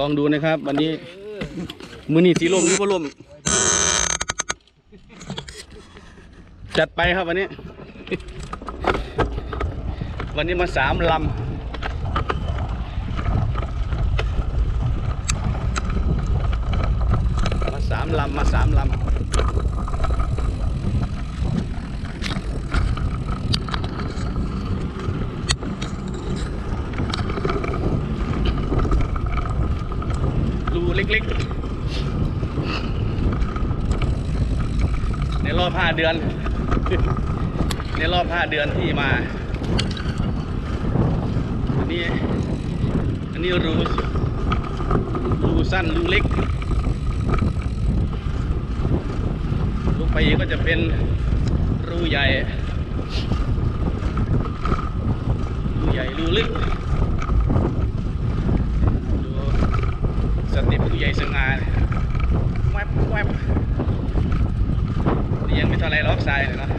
ลองดูนะครับ วันนี้ มือนี่สีลมหรือว่าลมจัดไปครับวันนี้ วันนี้มาสามลำมาสามลำมาสามลำ เล็กๆ ในรอบห้าเดือน ในรอบห้าเดือนที่มา อันนี้ อันนี้รูรูสั้นรูเล็ก ลูกไปก็จะเป็นรูใหญ่รูใหญ่รูเลึกดูสเต็ปรูใหญ่สง่าเลยแวบแวบนี่ยังไม่เท่าไรล็อกทรายเลยเนาะ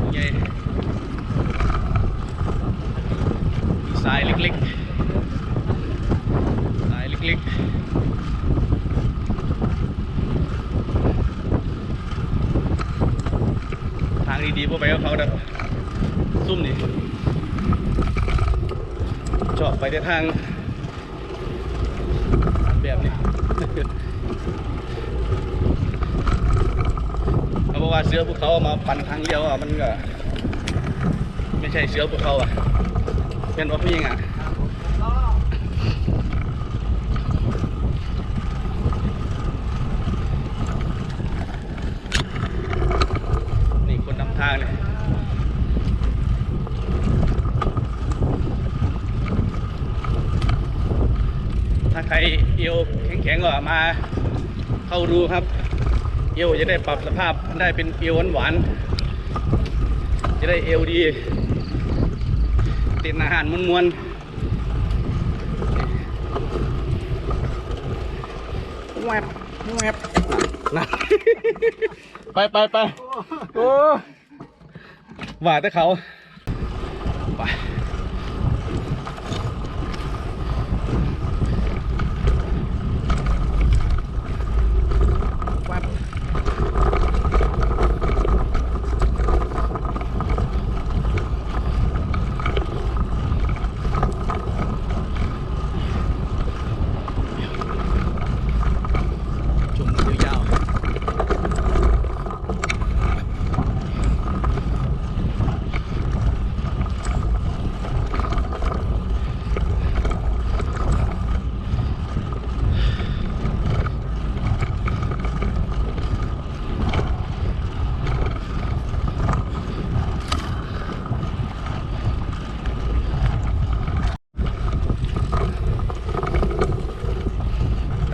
รูใหญ่มีทรายเล็กๆทรายเล็กๆางดีๆพวกไปกับเขาดับซุ่มนี่ชอบไปในทาง เขาบอกว่าเสือภูเขามาปั่นทางเลี้ยวอะมันก็ไม่ใช่เสือภูเขาอะเป็นว่าพี่ยังอะนี่คนนำทางเนี่ยถ้าใครเอว แข็งๆก็มาเข้ารูครับ เอวจะได้ปรับสภาพได้เป็นเอวหวานๆจะได้เอวดี ติดอาหารมวนๆแวบแวบนะไปไปไปโอ้หวาดแต่เขาไป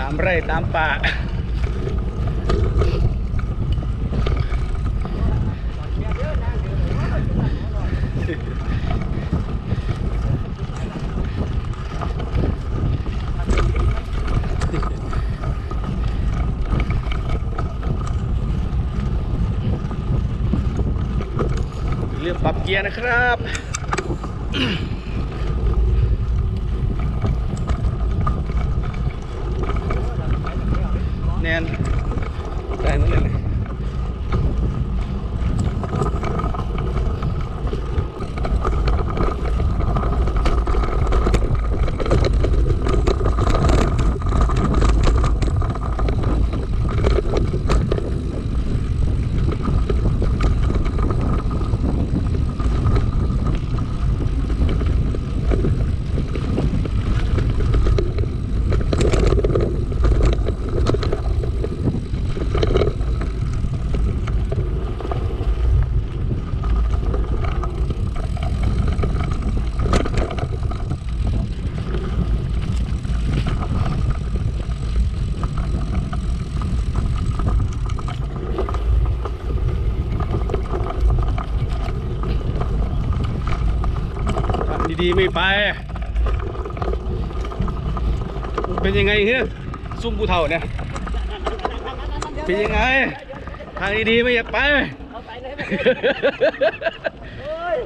ตามไร่ตามป่าเรื่องปรับเกียร์นะครับ แนน ไไม่ไป เป็นยังไงเฮ้ยซุ่มกูเท่าเนี่ย เป็นยังไง ทางดีๆไม่อยากไป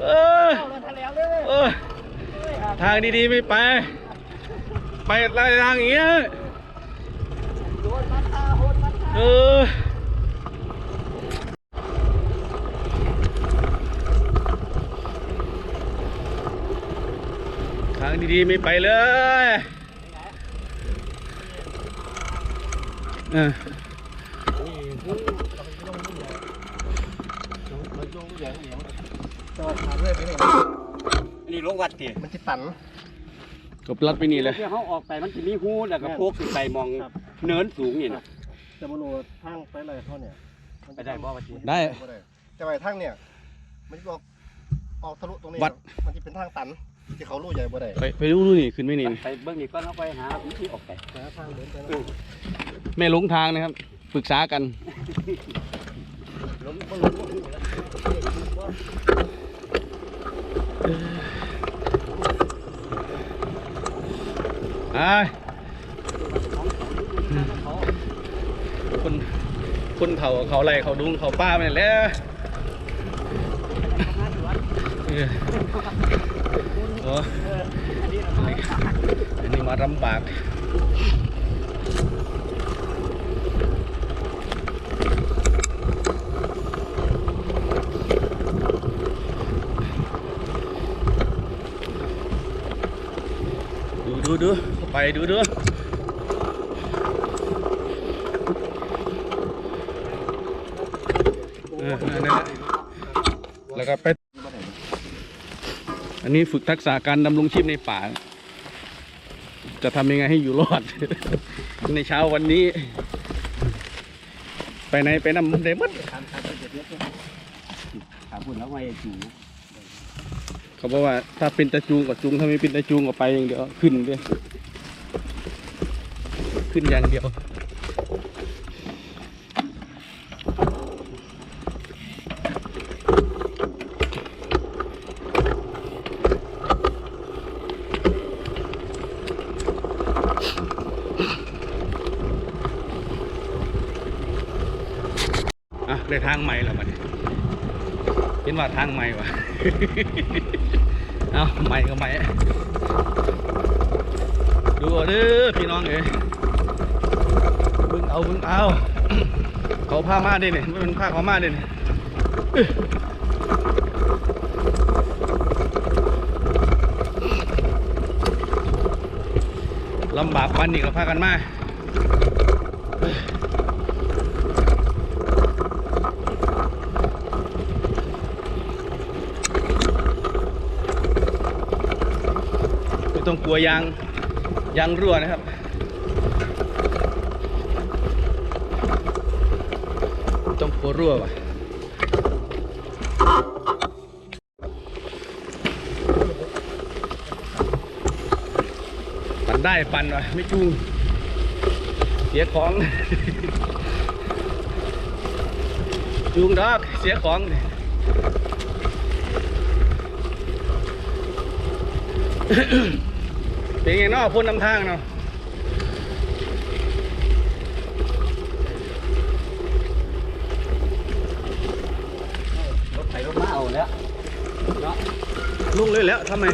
เออเออทางดีๆไม่ไป ไปไล่ทางอย่างเงี้ยเออางดีๆไม่ไปเลยเอออันนี้ลงวัดเตี๋ยมันจะตันกบลัดไปนี่เลยที่เขาออกไปมันจะมีหูแล้วก็โพกขึ้นไปมองเนินสูงนี่นะจะมาโนทางไปอะไรเขาเนี่ยมันไปได้บ่วะจีได้บ่ได้แต่ไปทางเนี่ย มันจะออกออกทะลุตรงนี้วัดมันจะเป็นทางตัน ที่เขาลู่ใหญ่บ่ได้ไปไปดูดูนี่ขึ้นไม่นี่ไปเบื้องนี้ก็เราไปหาวิธีออกไปนะทางเดินไปนะไม่หลงทางนะครับปรึกษากันล้มก็ล้มก็หูแล้วไอ้คนคนเผาเขาอะไรเขาดุงเขาป้าไปไหนแล้ว เออโอ้อันนี้มาลำบากดูดูดูไปดูดูเออนั่นแหละแล้วก็ไป อันนี้ฝึกทักษะการดำรงชีพในป่า จะทำยังไงให้อยู่รอด ในเช้าวันนี้ ไปไหนไปนำได้หมดถามคุณแล้วไงจูเขาบอกว่าถ้าเป็นตะจูงก็จูงถ้าไม่เป็นตะจูงก็ไปอย่างเดียวขึ้นด้วยขึ้นอย่างเดียว ทางใหม่แล้วมันเห็นว่าทางใหม่วะเอาใหม่ก็ใหม่ดูเอาเด้อพี่น้องเอ้ยบึงเอาบึงเอาเขาพามาด้เนี่ยไม่เป็นพาเขามาด้เนี่ยลำบากปันนี่ก็พากันมา ไม่ต้อง กลัวยางยางรั่วนะครับต้องกลัวรั่วว่ะปั่นได้ปั่นว่ะไม่จูงเสียของ จูงดอกเสียของ เป็นไงเนาะพ่นนำทางเนาะรถไถรถมาเอาแล้วเนาะลุงเลยแล้วทำไม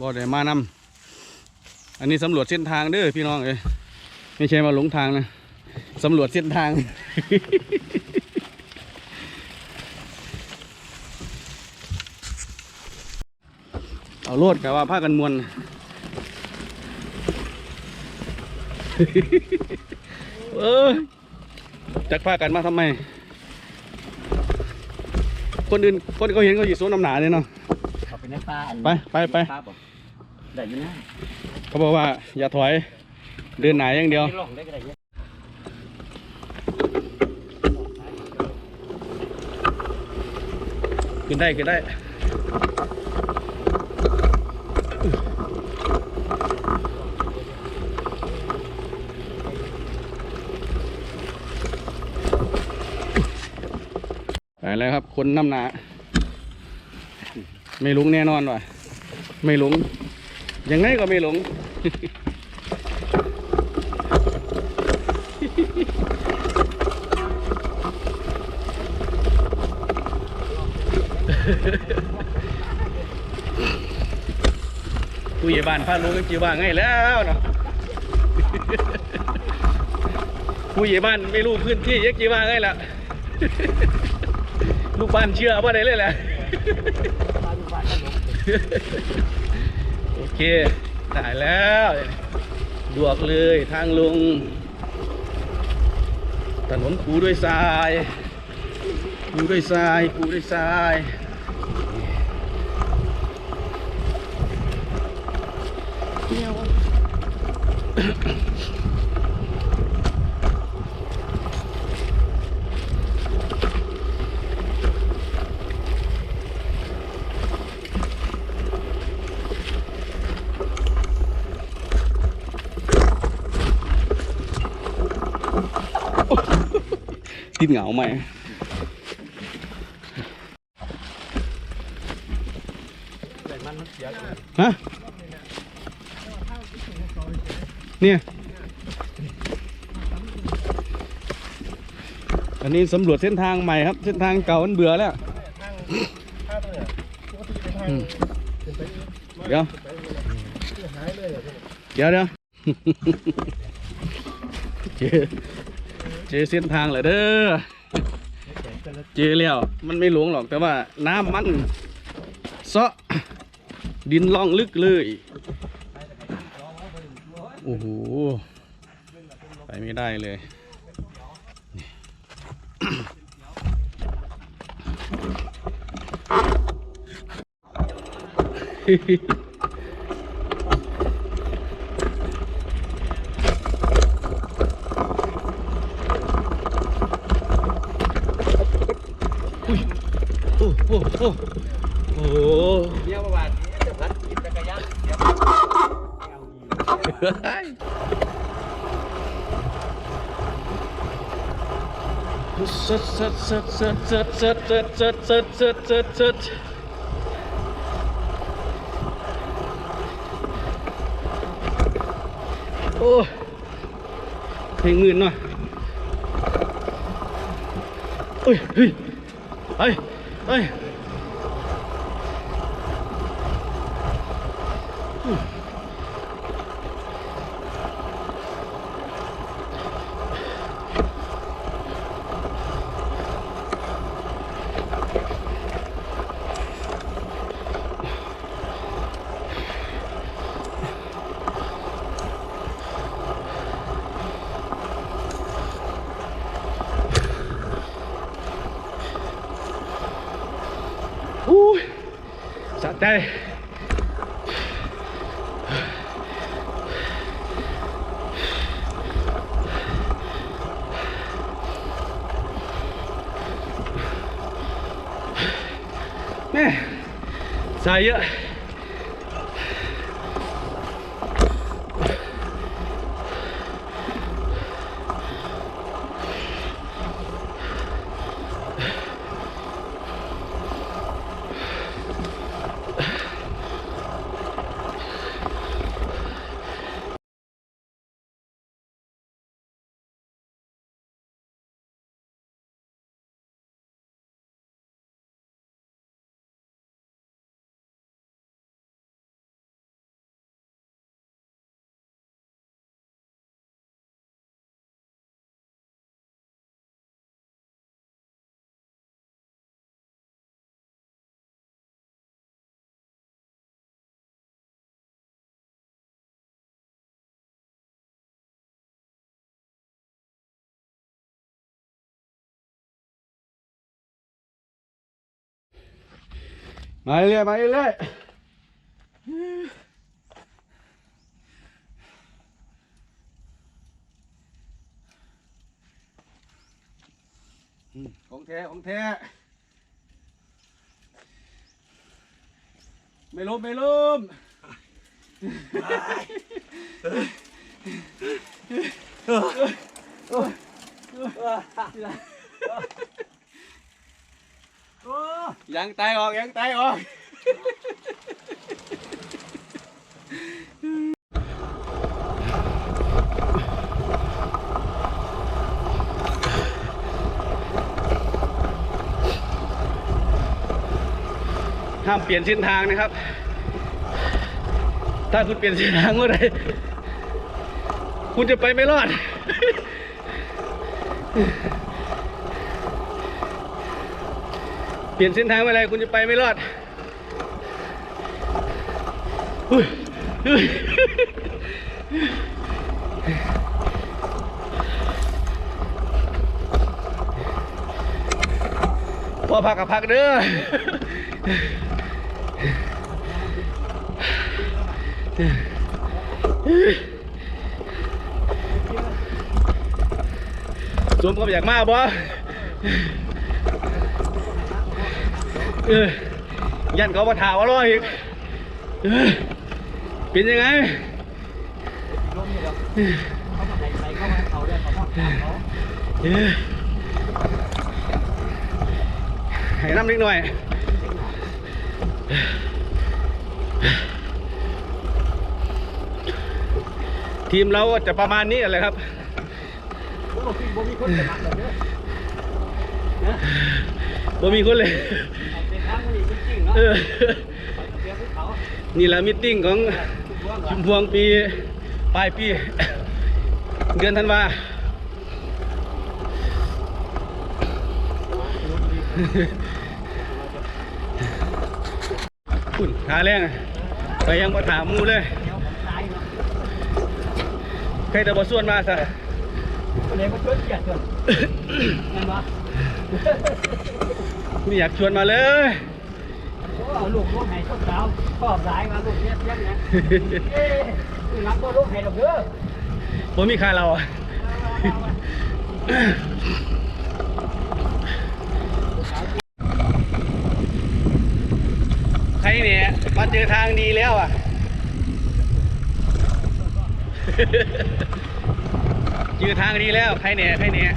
บ่ได้มานำ อันนี้สำรวจเส้นทางเด้อพี่น้องเอ้ยไม่ใช่มาหลงทางนะสำรวจเส้นทาง เอาโลดกับว่าผ้ากันมวนเออจักผ้ากันมาทำไม คนอื่นคนเขาเห็นเขาอยู่โซนน้ำหนาเลยเนาะเขาไปในป่าอันไปไปไปป่าบอกได้อยินนะ เขาบอกว่าอย่าถอยเดินไหนอย่างเดียวลองได้ก็ได้เนี่ยขึ้นได้ขึ้นได้ไปแล้วครับ คนน้ำหนา ไม่หลงแน่นอนว่ะ ไม่หลงยังไงก็ไม่หลง ผู้ใหญ่บ้านพาลุงกันจีว่าไงแล้วเนาะผู้ใหญ่บ้านไม่รู้พื้นที่ยักจีว่าไงละลูกบ้านเชื่อว่าได้เลยแหละโอเค ได้แล้ว ดวกเลยทางลง ถนนปูด้วยทรายปูด้วยทรายปูด้วยทราย ติดเหงาไหมฮะเนี่ย อันนี้สำรวจเส้นทางใหม่ครับ เส้นทางเก่ามันเบื่อแล้ว เดี๋ยวเลยอะพี่เดี๋ยวเดี๋ยวเจอ เจอเส้นทางเลยเด้อเจอแล้วมันไม่หลวงหรอกแต่ว่าน้ำมันเซาะดินล่องลึกเลย โอ้โห ไปไม่ได้เลยโอ้ โอ้โหโอ้โหเนี่ยประวัติจะพัดกินจักรยานเดี๋ยวเฮ้ยเสิร์ชเสิร์ชเสิร์ชเสิร์ชเสิร์ชเสิร์ชเสิร์ชเสิร์ชเสิร์ชเสิร์ชเสิร์ชเสิร์ชโอ้เพลงมื่นหน่อเฮ้ยเฮ้ยเฮ้ยเฮ้ย Ui, sẵn tay Nè, dài vậy? മയിലേ മയിലേ ของแท้ของแท้ไม่ล้มไม่ล้ม ยังไตออกยังไตออกห้ามเปลี่ยนเส้นทางนะครับ ถ้าคุณเปลี่ยนเส้นทางเมื่อไรคุณจะไปไม่รอด ลี่ยนเส้นทางเมื่อไรคุณจะไปไม่รอดอุ้ยอุ้ยพอพักกับพักเด้อสวมก็อยากมากบ่ เออยันเขามาถามว่ารออีกเออเป็นยังไงลมนี่เดี๋ยวเขามาใส่ใส่เข้ามาเขาเรื่องของเขาเออให้น้ำนิดหน่อยทีมเราก็จะประมาณนี้แหละครับโอ้โหพี่บ่มีคนจะมาแบบนี้นะบ่มีคนเลย เนาะเออเดี๋ยวเขานี่แหละมิทติ้งของทุกวันชุมพวงปีปลายปี เดือนธันวาคุณหาแรงไปยังบ่ถามหมูเลยเดี๋ยวผมตายเนาะใครแต่บ่ส่วนมาซะคนไหนมาช่วยเกียรติเถอะนั่นวะนี่อยากชวนมาเลย โอ้ลูกลูกให้ชดดาวชอบหลายมาลูกเนี้ยยังไงเอ๊ะรับก็ลูกให้ดอกเด้อผมมีค่าเราอะใครเนี่ยมาเจอทางดีแล้วอะเจอทางดีแล้วใครเนี่ยใครเนี่ย